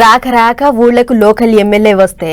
రాక రాక ఊళ్ళకు లోకల్ ఎమ్మెల్యే వస్తే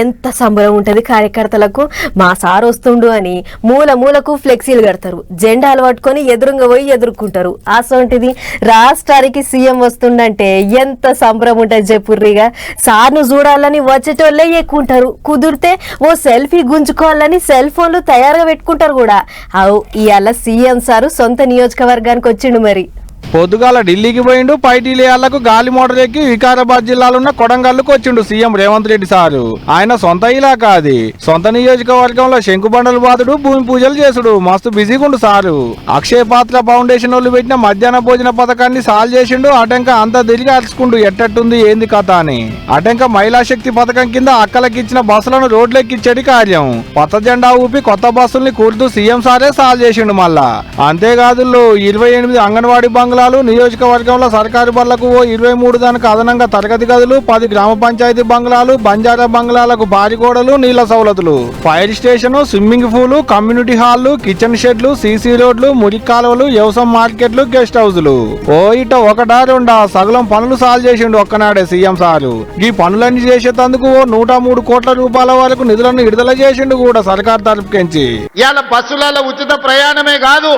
ఎంత సంబరం ఉంటుంది కార్యకర్తలకు? మా సార్ వస్తుండు అని మూల మూలకు ఫ్లెక్సీలు కడతారు. జెండాలు పట్టుకొని ఎదురుగా పోయి ఎదుర్కొంటారు. అసోంటిది రాష్ట్రానికి సీఎం వస్తుండంటే ఎంత సంబరం ఉంటుంది చెప్పుర్రిగా సార్ను చూడాలని వచ్చేటోళ్ళే ఎక్కువంటారు కుదిరితే ఓ సెల్ఫీ గుంజుకోవాలని సెల్ ఫోన్లు తయారుగా పెట్టుకుంటారు కూడా. అవు ఇవాళ సీఎం సారు సొంత నియోజకవర్గానికి వచ్చిండు మరి. పొద్దుగాల ఢిల్లీకి పోయిండు పైటీలియాలకు గాలి మోటార్ ఎక్కి వికారాబాద్ జిల్లాలో ఉన్న కొడంగల్లుకు వచ్చిండు సీఎం రేవంత్ రెడ్డి సారు. ఆయన సొంత ఇలాకా అది. సొంత నియోజకవర్గంలో శంకుబండలు బాదుడు భూమి పూజలు చేసుడు. మస్తు బిజీగుండు సారు. అక్షయ పాత్ర ఫౌండేషన్ వాళ్ళు పెట్టిన మధ్యాహ్న భోజన పథకాన్ని సాల్వ్ చేసిండు. అటంక అంతా తిరిగి అరుచుకుండు. ఎట్టట్టుంది ఏంది కథ అని. అటంక మహిళా శక్తి పథకం కింద అక్కలకిచ్చిన బస్సులను రోడ్లెక్కిచ్చేటి కార్యం. కొత్త జెండా ఊపి కొత్త బస్సుల్ని కూర్తూ సీఎం సారే సాల్వ్ చేసిండు మళ్ళా. అంతేకాదు ఇరవై ఎనిమిది అంగన్వాడీ బంగ్లాలు నియోజకవర్గంలో సర్కారు బళ్ళకు ఓ ఇరవై మూడు దానికి అదనంగా తరగతి గదులు పది గ్రామ పంచాయతీ బంగ్లాలు బంజారా బంగ్లాలకు భారీ గోడలు నీళ్ళ సౌలతులు fire station swimming pool community హాల్లు kitchen షెడ్లు సీసీ రోడ్లు మురికి కాలువలు వ్యవసాయ మార్కెట్లు గెస్ట్ హౌస్లు. ఓ ఇట ఒకటా రెండా సగలం పనులు సాల్వ్ చేసిండు ఒక్కనాడే సీఎం సారు. ఈ పనులన్నీ చేసేటందుకు ఓ నూట మూడు కోట్ల రూపాయల వరకు నిధులను విడుదల చేసిండు కూడా సర్కార్ తరపుకెంచి. ఇవాళ బస్సులలో ఉచిత ప్రయాణమే కాదు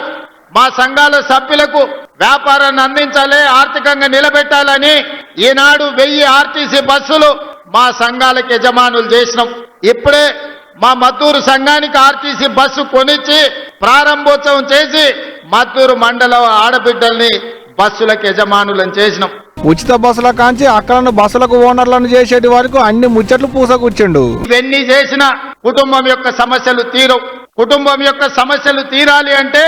మా సంఘాల సభ్యులకు వ్యాపారాన్ని అందించాలి ఆర్థికంగా నిలబెట్టాలని ఈనాడు వెయ్యి ఆర్టీసీ బస్సులు మా సంఘాలకు యజమానులు చేసినాం. ఇప్పుడే మా మద్దూరు సంఘానికి ఆర్టీసీ బస్సు కొనిచ్చి ప్రారంభోత్సవం చేసి మద్దూరు మండల ఆడబిడ్డల్ని బస్సులకు యజమానులను చేసినాం. ఉచిత బస్సుల కాంచి అక్కలను బస్సులకు ఓనర్లను చేసేటి వరకు అన్ని ముచ్చట్లు పూసకూర్చిండు ఇవన్నీ చేసిన కుటుంబం యొక్క సమస్యలు తీరవు. కుటుంబం యొక్క సమస్యలు తీరాలి అంటే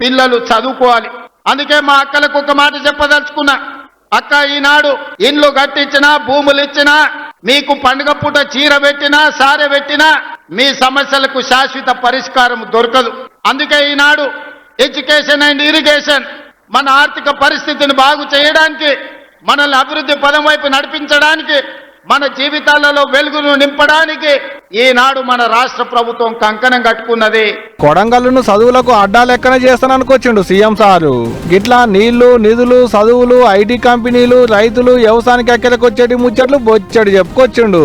పిల్లలు చదువుకోవాలి. అందుకే మా అక్కలకు ఒక మాట చెప్పదలుచుకున్నా. అక్క ఈనాడు ఇండ్లు కట్టించినా భూములు ఇచ్చినా మీకు పండుగ పూట చీర పెట్టినా సారె పెట్టినా మీ సమస్యలకు శాశ్వత పరిష్కారం దొరకదు. అందుకే ఈనాడు ఎడ్యుకేషన్ అండ్ ఇరిగేషన్ మన ఆర్థిక పరిస్థితిని బాగు చేయడానికి మనల్ని అభివృద్ధి పదం వైపు నడిపించడానికి మన జీవితాలలో వెలుగును నింపడానికి ఈనాడు మన రాష్ట్ర ప్రభుత్వం కంకణం కట్టుకున్నది. కొడంగల్లును చదువులకు అడ్డాలెక్కన చేస్తాననుకొచ్చిండు సీఎం సారు. గిట్లా నీళ్ళు నిధులు చదువులు ఐటీ కంపెనీలు రైతులు వ్యవసాయానికి ఎక్కడికొచ్చేటి ముచ్చట్లు బొచ్చడు చెప్పుకొచ్చిండు.